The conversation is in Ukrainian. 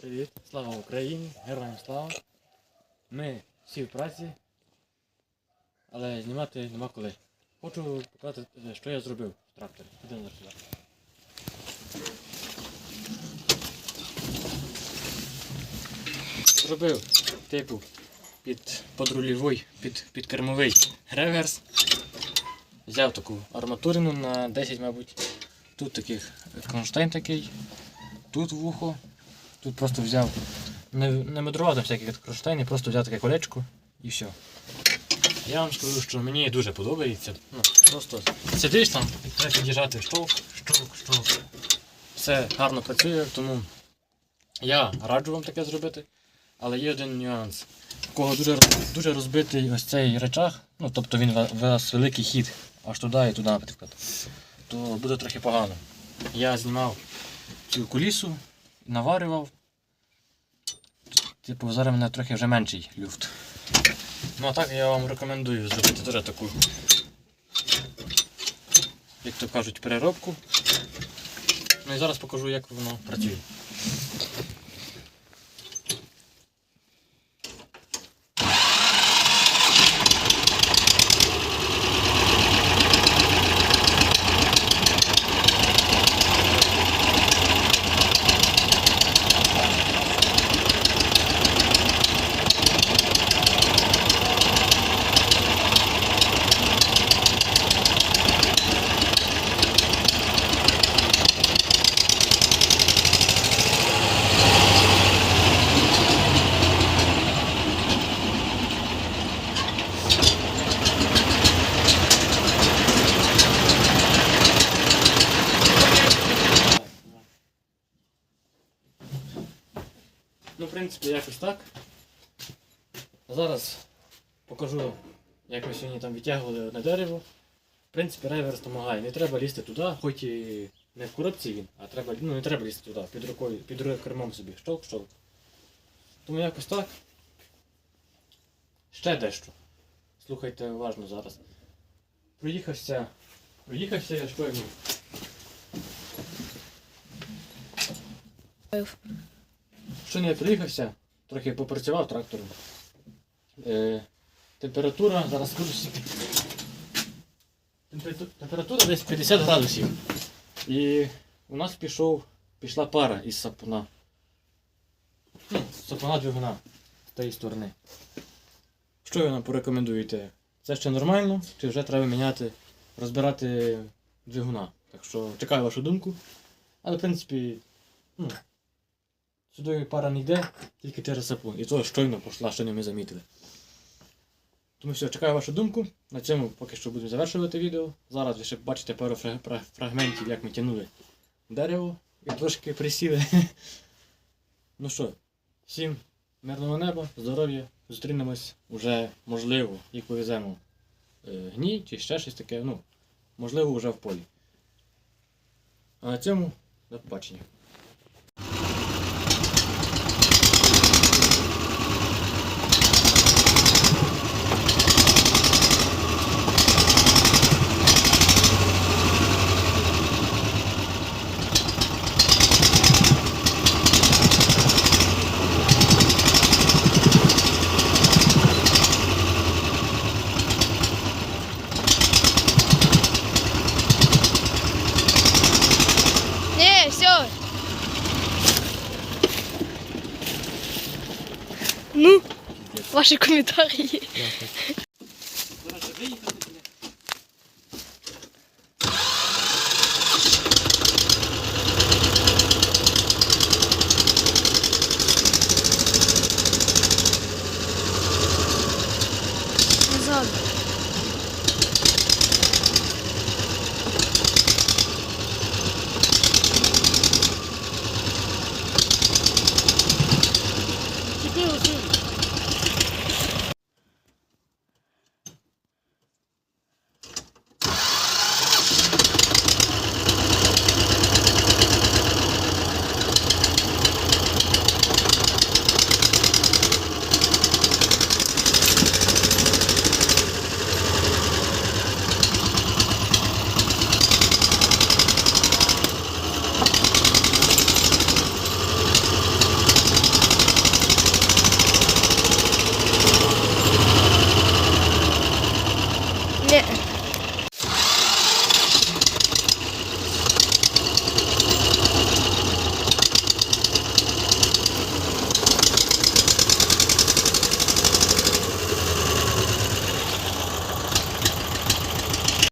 Привіт, слава Україні, героям слава. Ми всі в праці, але знімати нема коли. Хочу показати, е, що я зробив в тракторі. Ідемо зараз сюди. Зробив типу під подрульовий, під, під кермовий реверс. Взяв таку арматурину на 10, мабуть. Тут таких кронштейн такий, тут вухо, Тут просто взяв, не, не медрував там всякі кронштейни, просто взяв таке колечко і все. Я вам скажу, що мені дуже подобається. Ну, просто сидиш там і треба під'їжджати штовх, штовх, штовх. Все гарно працює, тому я раджу вам таке зробити. Але є один нюанс. У кого дуже, дуже розбитий ось цей речах, ну тобто він у вас великий хід аж туди і туди, наприклад, то буде трохи погано. Я знімав цю кулісу, наварював. Типу, зараз мене трохи вже менший люфт. Ну а так я вам рекомендую зробити теж таку, як то кажуть, переробку. Ну і зараз покажу, як воно працює. Принципі, якось так. Зараз покажу, як ми сьогодні там відтягували одне дерево. В принципі, реверс допомагає. Не треба лізти туди, хоч і не в коробці він, а треба, ну, не треба лізти туди, під рукою, під рукою кермом собі. Штовх. Тому якось так. Ще дещо. Слухайте уважно зараз. Проїхався. Проїхався я щойно. Що не приїхався, трохи попрацював трактором. Е, температура, зараз скажу. Температура десь 50 градусів. І у нас пішов, пішла пара із сапуна. Ну, сапуна двигуна з тієї сторони. Що ви нам порекомендуєте? Це ще нормально, чи вже треба міняти, розбирати двигуна? Так що чекаю вашу думку. Але в принципі, ну, Сюди пара не йде, тільки через сапун. І то щойно пішла, що не ми замітили. Тому все, чекаю вашу думку. На цьому поки що будемо завершувати відео. Зараз ви ще бачите пару фра- фра- фрагментів, як ми тягнули дерево і трошки присіли. ну що, всім мирного неба, здоров'я, зустрінемось уже, можливо, їх повеземо гній чи ще щось таке, ну, можливо, вже в полі. А на цьому до побачення. Mou. Moi, j'ai commenté à rire.